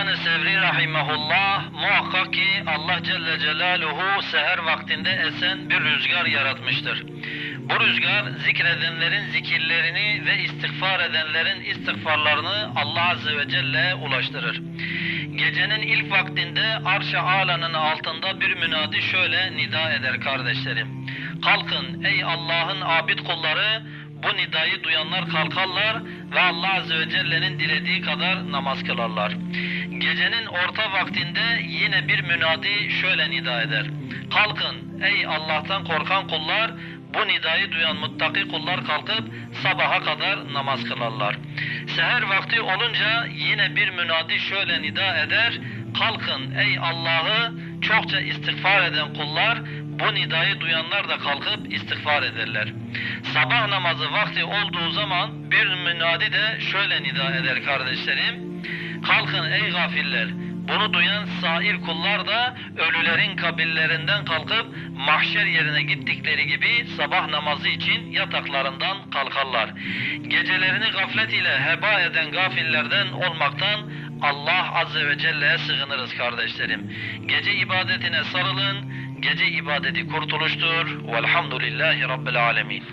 Süfyan-ı Sevri rahimahullah muhakkak ki Allah Celle Celaluhu seher vaktinde esen bir rüzgar yaratmıştır. Bu rüzgar zikredenlerin zikirlerini ve istiğfar edenlerin istiğfarlarını Allah Azze ve Celle ulaştırır. Gecenin ilk vaktinde arş-ı alanın altında bir münadi şöyle nida eder kardeşlerim. Kalkın ey Allah'ın abid kulları bu nidayı duyanlar kalkarlar ve Allah Azze ve Celle'nin dilediği kadar namaz kılarlar. Gecenin orta vaktinde yine bir münadi şöyle nida eder. Kalkın ey Allah'tan korkan kullar bu nidayı duyan muttaki kullar kalkıp sabaha kadar namaz kılarlar. Seher vakti olunca yine bir münadi şöyle nida eder. Kalkın ey Allah'ı çokça istiğfar eden kullar bu nidayı duyanlar da kalkıp istiğfar ederler. Sabah namazı vakti olduğu zaman bir münadi de şöyle nida eder kardeşlerim. Kalkın ey gafiller. Bunu duyan sair kullar da ölülerin kabirlerinden kalkıp mahşer yerine gittikleri gibi sabah namazı için yataklarından kalkarlar. Gecelerini gaflet ile heba eden gafillerden olmaktan Allah Azze ve Celle'ye sığınırız kardeşlerim. Gece ibadetine sarılın. Gece ibadeti kurtuluştur. Velhamdülillahi Rabbil Alemin.